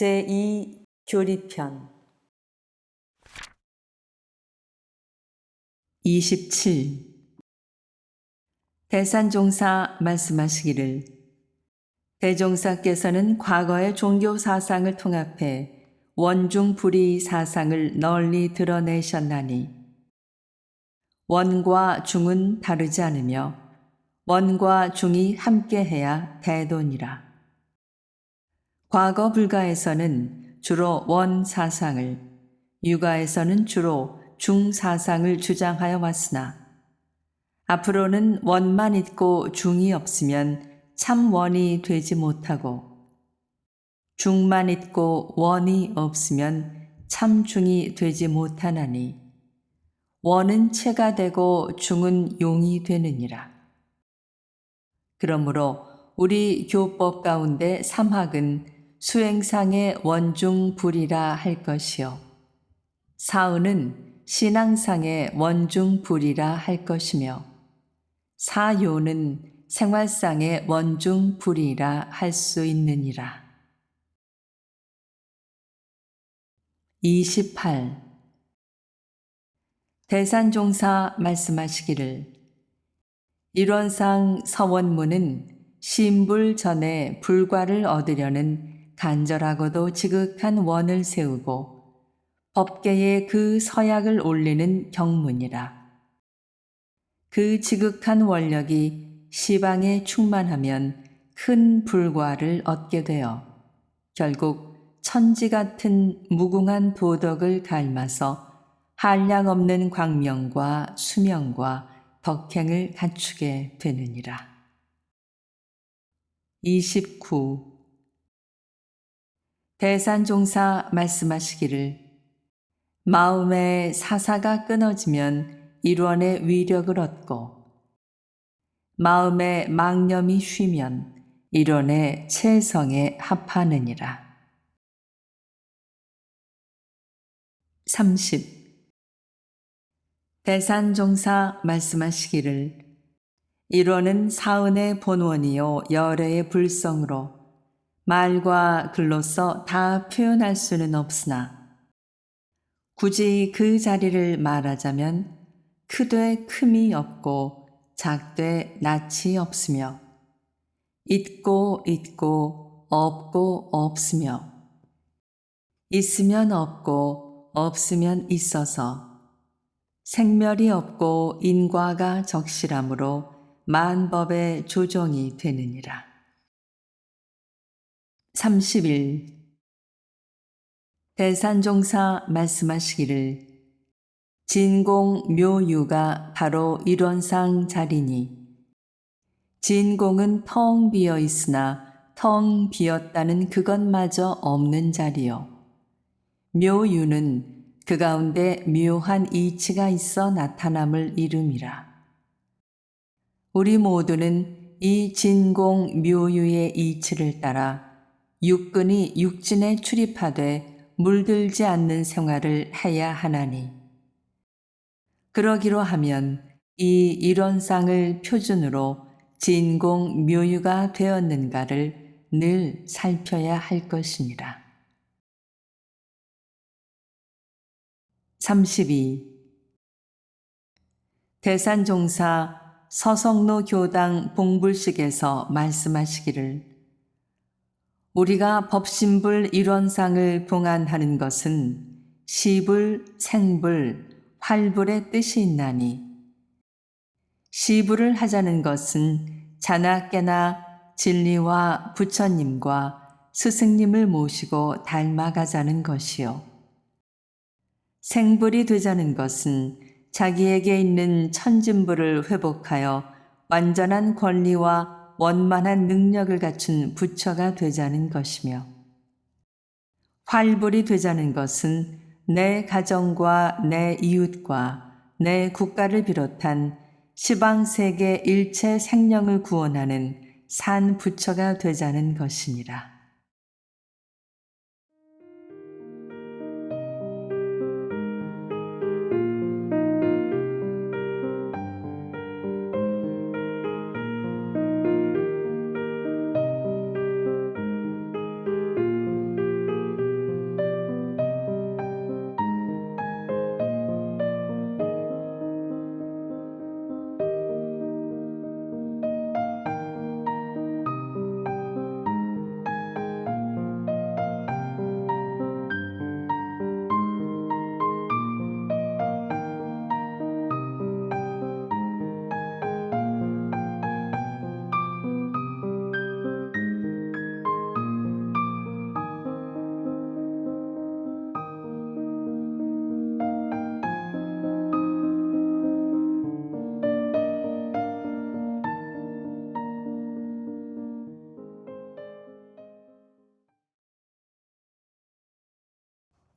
제2 교리편 27 대산종사 말씀하시기를 대종사께서는 과거의 종교 사상을 통합해 원중 불의 사상을 널리 드러내셨나니 원과 중은 다르지 않으며 원과 중이 함께해야 대돈이라. 과거 불가에서는 주로 원 사상을, 유가에서는 주로 중 사상을 주장하여 왔으나 앞으로는 원만 있고 중이 없으면 참 원이 되지 못하고 중만 있고 원이 없으면 참 중이 되지 못하나니 원은 체가 되고 중은 용이 되느니라. 그러므로 우리 교법 가운데 삼학은 수행상의 원중 불이라 할 것이요. 사은은 신앙상의 원중 불이라 할 것이며 사요는 생활상의 원중 불이라 할 수 있느니라. 28. 대산종사 말씀하시기를 일원상 서원문은 신불 전에 불과를 얻으려는 간절하고도 지극한 원을 세우고 법계에 그 서약을 올리는 경문이라. 그 지극한 원력이 시방에 충만하면 큰 불과를 얻게 되어 결국 천지 같은 무궁한 도덕을 닮아서 한량 없는 광명과 수명과 덕행을 갖추게 되느니라. 29. 대산종사 말씀하시기를 마음의 사사가 끊어지면 일원의 위력을 얻고 마음의 망념이 쉬면 일원의 체성에 합하느니라. 30. 대산종사 말씀하시기를 일원은 사은의 본원이요 열애의 불성으로 말과 글로써 다 표현할 수는 없으나 굳이 그 자리를 말하자면 크되 큼이 없고 작되 낯이 없으며 있고 있고 없고 없으며 있으면 없고 없으면 있어서 생멸이 없고 인과가 적실함으로 만법의 조정이 되느니라. 30일 대산종사 말씀하시기를 진공 묘유가 바로 일원상 자리니 진공은 텅 비어 있으나 텅 비었다는 그것마저 없는 자리요. 묘유는 그 가운데 묘한 이치가 있어 나타남을 이름이라. 우리 모두는 이 진공 묘유의 이치를 따라 육근이 육진에 출입하되 물들지 않는 생활을 해야 하나니. 그러기로 하면 이 일원상을 표준으로 진공 묘유가 되었는가를 늘 살펴야 할 것이니라. 32. 대산종사 서성로 교당 봉불식에서 말씀하시기를 우리가 법신불 일원상을 봉안하는 것은 시불, 생불, 활불의 뜻이 있나니 시불을 하자는 것은 자나깨나 진리와 부처님과 스승님을 모시고 닮아가자는 것이요. 생불이 되자는 것은 자기에게 있는 천진부를 회복하여 완전한 권리와 원만한 능력을 갖춘 부처가 되자는 것이며 활불이 되자는 것은 내 가정과 내 이웃과 내 국가를 비롯한 시방 세계 일체 생명을 구원하는 산 부처가 되자는 것이니라.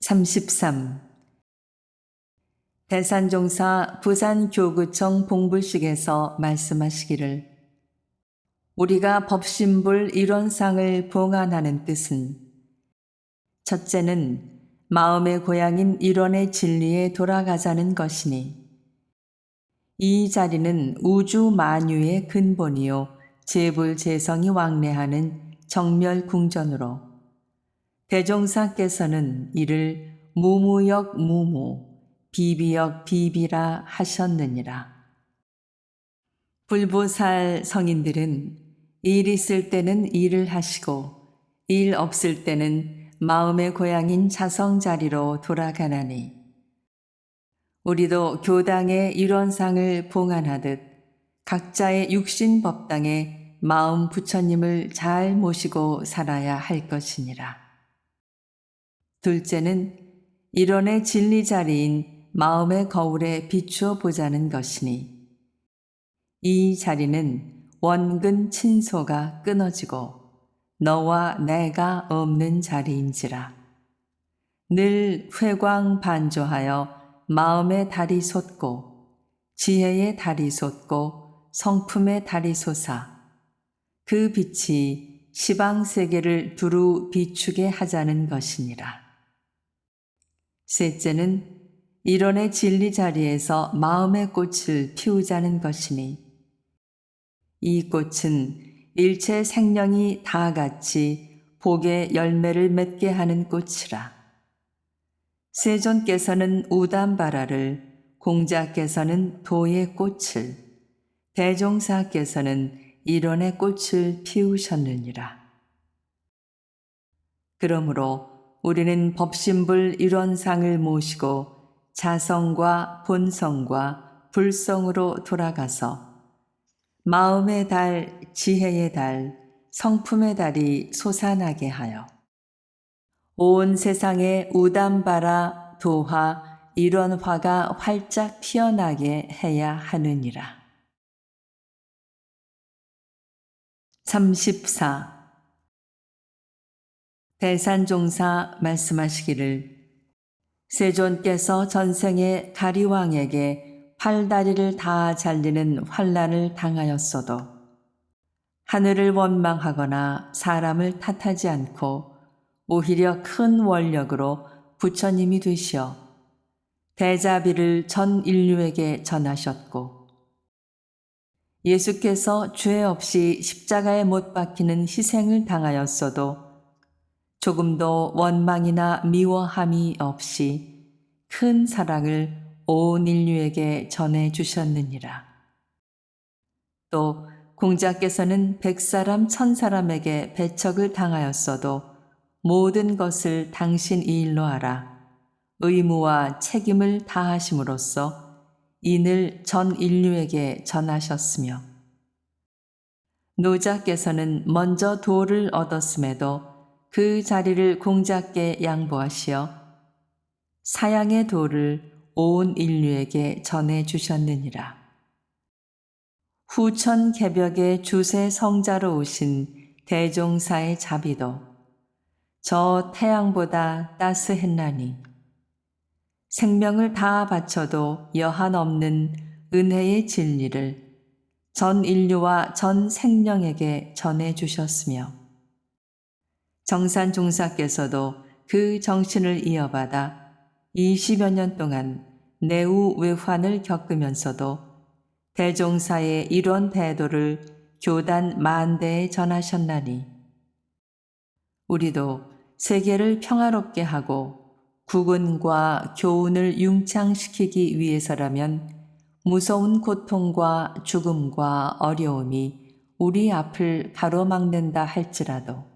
33. 대산종사 부산교구청 봉불식에서 말씀하시기를 우리가 법신불 일원상을 봉안하는 뜻은 첫째는 마음의 고향인 일원의 진리에 돌아가자는 것이니 이 자리는 우주 만유의 근본이요 재불재성이 왕래하는 정멸궁전으로 대종사께서는 이를 무무역 무무 비비역 비비라 하셨느니라. 불보살 성인들은 일 있을 때는 일을 하시고 일 없을 때는 마음의 고향인 자성 자리로 돌아가나니 우리도 교당의 일원상을 봉안하듯 각자의 육신 법당에 마음 부처님을 잘 모시고 살아야 할 것이니라. 둘째는 일원의 진리 자리인 마음의 거울에 비추어 보자는 것이니 이 자리는 원근 친소가 끊어지고 너와 내가 없는 자리인지라 늘 회광 반조하여 마음의 달이 솟고 지혜의 달이 솟고 성품의 달이 솟아 그 빛이 시방 세계를 두루 비추게 하자는 것이니라. 셋째는 일원의 진리 자리에서 마음의 꽃을 피우자는 것이니 이 꽃은 일체 생명이 다 같이 복의 열매를 맺게 하는 꽃이라. 세존께서는 우담바라를, 공자께서는 도의 꽃을, 대종사께서는 일원의 꽃을 피우셨느니라. 그러므로 우리는 법신불 일원상을 모시고 자성과 본성과 불성으로 돌아가서 마음의 달, 지혜의 달, 성품의 달이 솟아나게 하여 온 세상에 우담바라 도화 이런 화가 활짝 피어나게 해야 하느니라. 34. 대산종사 말씀하시기를 세존께서 전생에 가리왕에게 팔다리를 다 잘리는 환란을 당하였어도 하늘을 원망하거나 사람을 탓하지 않고 오히려 큰 원력으로 부처님이 되시어 대자비를 전 인류에게 전하셨고 예수께서 죄 없이 십자가에 못 박히는 희생을 당하였어도 조금도 원망이나 미워함이 없이 큰 사랑을 온 인류에게 전해 주셨느니라. 또 공자께서는 백 사람 천 사람에게 배척을 당하였어도 모든 것을 당신 이 일로 하라. 의무와 책임을 다하심으로써 인을 전 인류에게 전하셨으며 노자께서는 먼저 도를 얻었음에도 그 자리를 공자께 양보하시어 사양의 도를 온 인류에게 전해 주셨느니라. 후천 개벽의 주세 성자로 오신 대종사의 자비도 저 태양보다 따스했나니 생명을 다 바쳐도 여한 없는 은혜의 진리를 전 인류와 전 생명에게 전해 주셨으며 정산 종사께서도 그 정신을 이어받아 20여 년 동안 내우 외환을 겪으면서도 대종사의 이런 태도를 교단 만대에 전하셨나니 우리도 세계를 평화롭게 하고 국은과 교훈을 융창시키기 위해서라면 무서운 고통과 죽음과 어려움이 우리 앞을 가로막는다 할지라도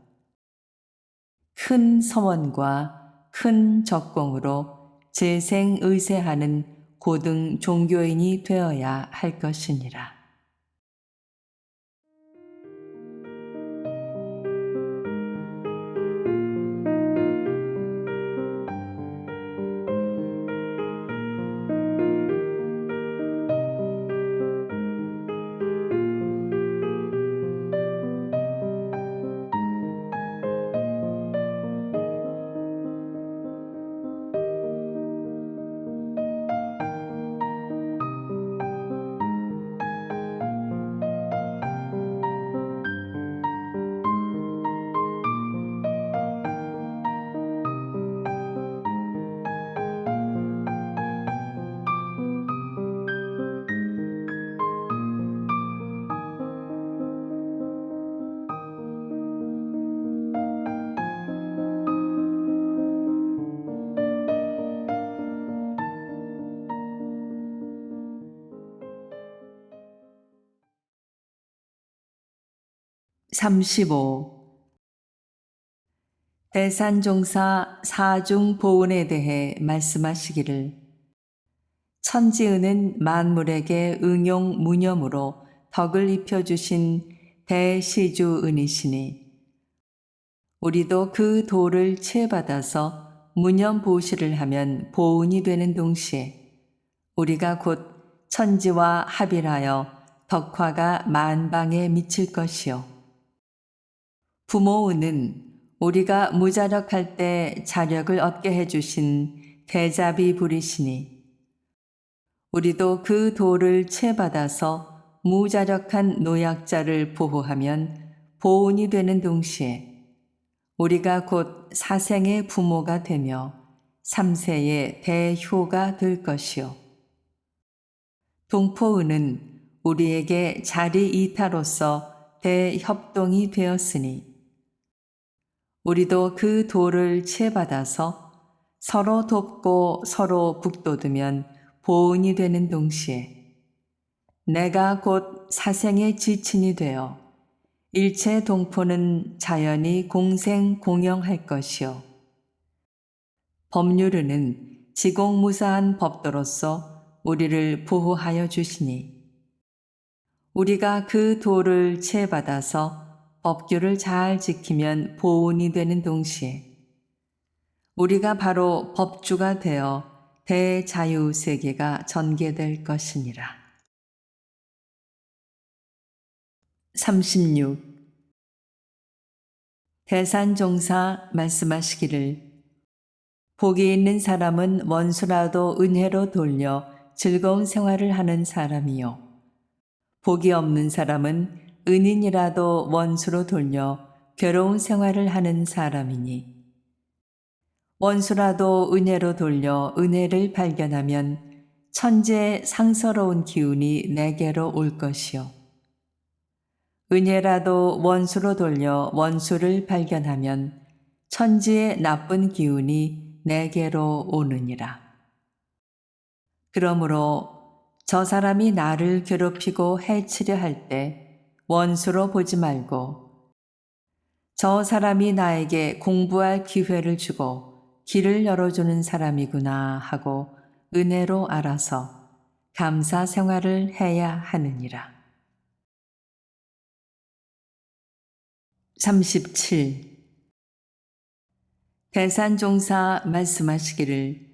큰 서원과 큰 적공으로 재생의세하는 고등 종교인이 되어야 할 것이니라. 35. 대산종사 사중 보은에 대해 말씀하시기를 천지은은 만물에게 응용 무념으로 덕을 입혀주신 대시주은이시니 우리도 그 도를 채받아서 무념 보시를 하면 보은이 되는 동시에 우리가 곧 천지와 합일하여 덕화가 만방에 미칠 것이요. 부모은은 우리가 무자력할 때 자력을 얻게 해주신 대자비 부리시니 우리도 그 도를 채받아서 무자력한 노약자를 보호하면 보은이 되는 동시에 우리가 곧 사생의 부모가 되며 삼세의 대효가 될 것이요. 동포은은 우리에게 자리 이타로서 대협동이 되었으니 우리도 그 도를 채받아서 서로 돕고 서로 북돋으면 보은이 되는 동시에 내가 곧 사생의 지친이 되어 일체 동포는 자연히 공생 공영할 것이요. 법률은 지공무사한 법도로서 우리를 보호하여 주시니 우리가 그 도를 채받아서 법규를 잘 지키면 보온이 되는 동시에 우리가 바로 법주가 되어 대자유 세계가 전개될 것이니라. 36. 대산종사 말씀하시기를 복이 있는 사람은 원수라도 은혜로 돌려 즐거운 생활을 하는 사람이요. 복이 없는 사람은 은인이라도 원수로 돌려 괴로운 생활을 하는 사람이니 원수라도 은혜로 돌려 은혜를 발견하면 천재의 상서로운 기운이 내게로 올 것이요. 은혜라도 원수로 돌려 원수를 발견하면 천지의 나쁜 기운이 내게로 오느니라. 그러므로 저 사람이 나를 괴롭히고 해치려 할 때 원수로 보지 말고 저 사람이 나에게 공부할 기회를 주고 길을 열어주는 사람이구나 하고 은혜로 알아서 감사 생활을 해야 하느니라. 37. 대산종사 말씀하시기를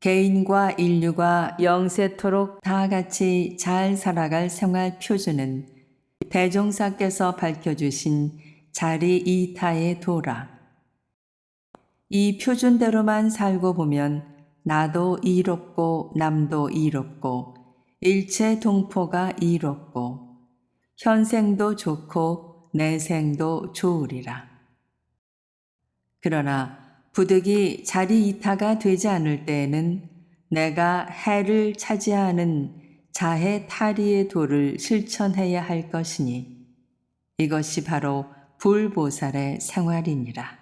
개인과 인류가 영세토록 다 같이 잘 살아갈 생활 표준은 대종사께서 밝혀주신 자리 이타의 도라. 이 표준대로만 살고 보면 나도 이롭고 남도 이롭고 일체 동포가 이롭고 현생도 좋고 내생도 좋으리라. 그러나 부득이 자리 이타가 되지 않을 때에는 내가 해를 차지하는 자해 탈의의 도를 실천해야 할 것이니 이것이 바로 불보살의 생활이니라.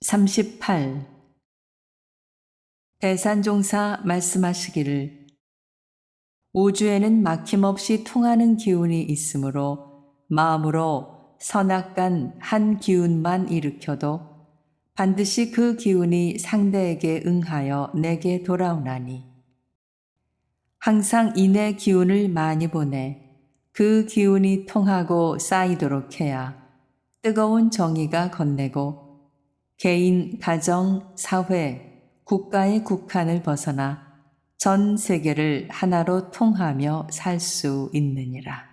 38. 대산종사 말씀하시기를 우주에는 막힘없이 통하는 기운이 있으므로 마음으로 선악간 한 기운만 일으켜도 반드시 그 기운이 상대에게 응하여 내게 돌아오나니 항상 인의 기운을 많이 보내 그 기운이 통하고 쌓이도록 해야 뜨거운 정의가 건네고 개인, 가정, 사회, 국가의 국한을 벗어나 전 세계를 하나로 통하며 살 수 있느니라.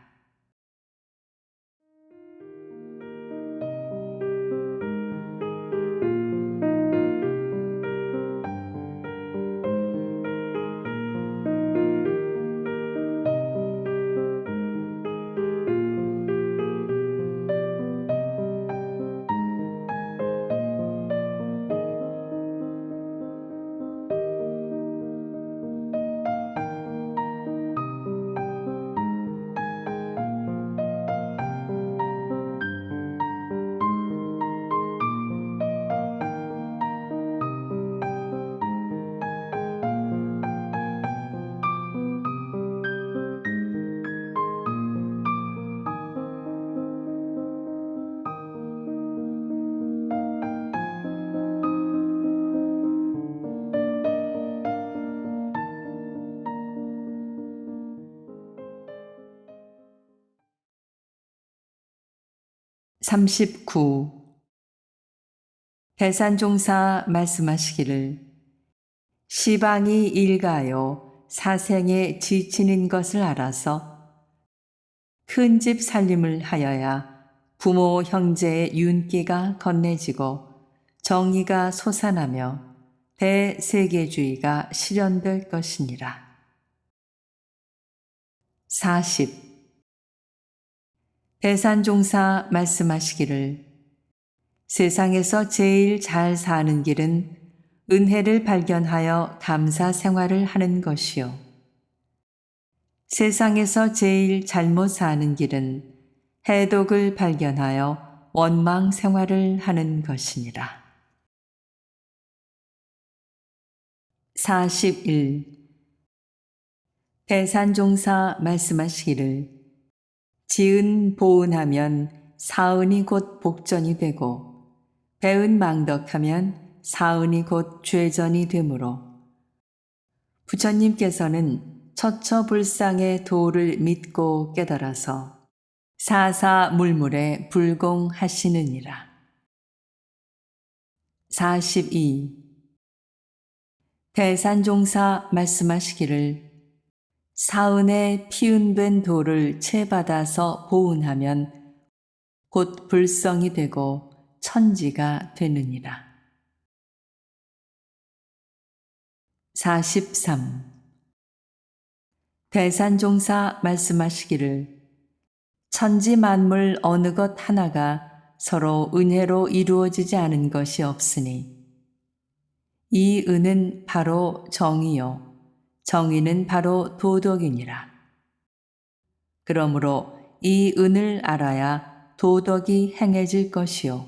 39. 대산종사 말씀하시기를 시방이 일가요 사생에 지치는 것을 알아서 큰 집 살림을 하여야 부모 형제의 윤기가 건네지고 정의가 솟아나며 대세계주의가 실현될 것이니라. 40. 대산종사 말씀하시기를 세상에서 제일 잘 사는 길은 은혜를 발견하여 감사 생활을 하는 것이요. 세상에서 제일 잘못 사는 길은 해독을 발견하여 원망 생활을 하는 것이니라. 41. 대산종사 말씀하시기를 지은 보은하면 사은이 곧 복전이 되고 배은 망덕하면 사은이 곧 죄전이 되므로 부처님께서는 처처불상의 도를 믿고 깨달아서 사사물물에 불공하시느니라. 42. 대산종사 말씀하시기를 사은에 피운된 돌을 채받아서 보은하면 곧 불성이 되고 천지가 되느니라. 43. 대산종사 말씀하시기를 천지 만물 어느 것 하나가 서로 은혜로 이루어지지 않은 것이 없으니 이 은은 바로 정이요 정의는 바로 도덕이니라. 그러므로 이 은을 알아야 도덕이 행해질 것이요.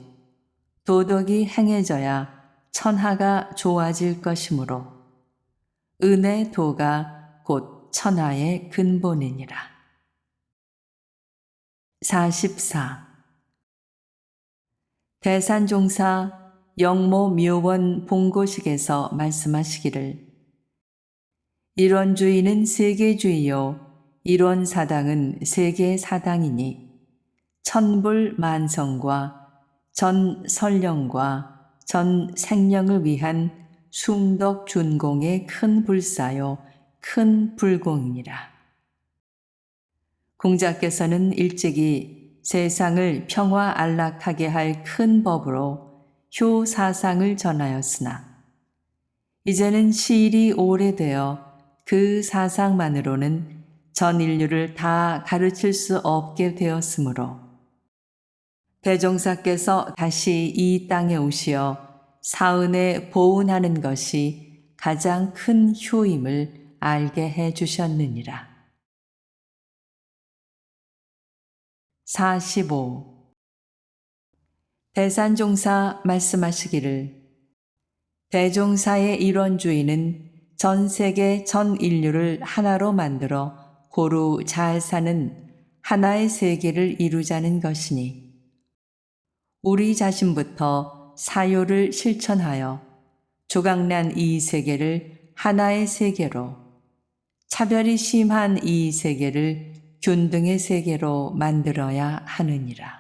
도덕이 행해져야 천하가 좋아질 것이므로 은의 도가 곧 천하의 근본이니라. 44. 대산종사 영모 묘원 봉고식에서 말씀하시기를 일원주의는 세계주의요. 일원 사당은 세계 사당이니. 천불 만성과 전 설령과 전 생령을 위한 숭덕 준공의 큰 불사요. 큰 불공이니라. 공자께서는 일찍이 세상을 평화 안락하게 할 큰 법으로 효 사상을 전하였으나 이제는 시일이 오래되어 그 사상만으로는 전 인류를 다 가르칠 수 없게 되었으므로 대종사께서 다시 이 땅에 오시어 사은에 보은하는 것이 가장 큰 효임을 알게 해 주셨느니라. 45. 대산종사 말씀하시기를 대종사의 일원주의는 전 세계 전 인류를 하나로 만들어 고루 잘 사는 하나의 세계를 이루자는 것이니 우리 자신부터 사요를 실천하여 조각난 이 세계를 하나의 세계로 차별이 심한 이 세계를 균등의 세계로 만들어야 하느니라.